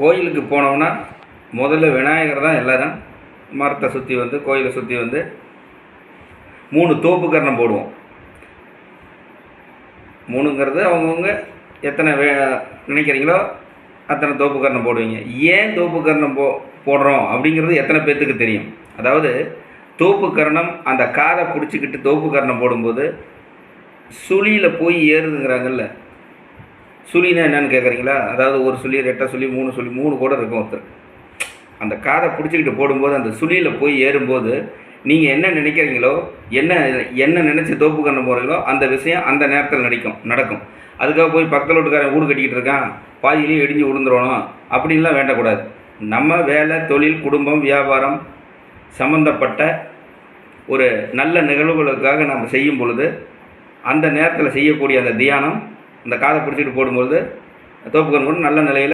கோயிலுக்கு போனோம்னா முதல்ல விநாயகர் தான் எல்லோரும் மரத்தை சுற்றி வந்து கோயிலை சுற்றி வந்து மூணு தோப்பு கரணம் போடுவோம். மூணுங்கிறது அவங்கவுங்க எத்தனை வே நினைக்கிறீங்களோ அத்தனை தோப்பு கரணம் போடுவீங்க. ஏன் தோப்பு கரணம் போ போடுறோம் அப்படிங்கிறது எத்தனை பேர்த்துக்கு தெரியும். அதாவது தோப்பு கரணம் அந்த காதை பிடிச்சிக்கிட்டு தோப்பு கரணம் போடும்போது சுழியில் போய் ஏறுதுங்கிறாங்கல்ல. சுழினா என்னன்னு கேட்குறீங்களா அதாவது ஒரு சுழி ரெட்டை சுழி மூணு சுழி மூணு கூட இருக்கும் ஒருத்தர். அந்த காதை பிடிச்சிக்கிட்டு போடும்போது அந்த சுழியில் போய் ஏறும்போது நீங்கள் என்ன நினைக்கிறீங்களோ என்ன என்ன நினச்சி தோப்பு கண்ண போகிறீங்களோ அந்த விஷயம் அந்த நேரத்தில் நடிக்கும் நடக்கும். அதுக்காக போய் பக்கத்தில் வீட்டுக்காரன் வீடு கட்டிக்கிட்டு இருக்கான் பாதியிலையும் இடிஞ்சு விழுந்துடணும் அப்படின்லாம் வேண்டக்கூடாது. நம்ம வேலை தொழில் குடும்பம் வியாபாரம் சம்மந்தப்பட்ட ஒரு நல்ல நிகழ்வுகளுக்காக நம்ம செய்யும் பொழுது அந்த நேரத்தில் செய்யக்கூடிய அந்த தியானம் அந்த காதை பிடிச்சிட்டு போடும்பொழுது தோப்புக்கன் கூட நல்ல நிலையில்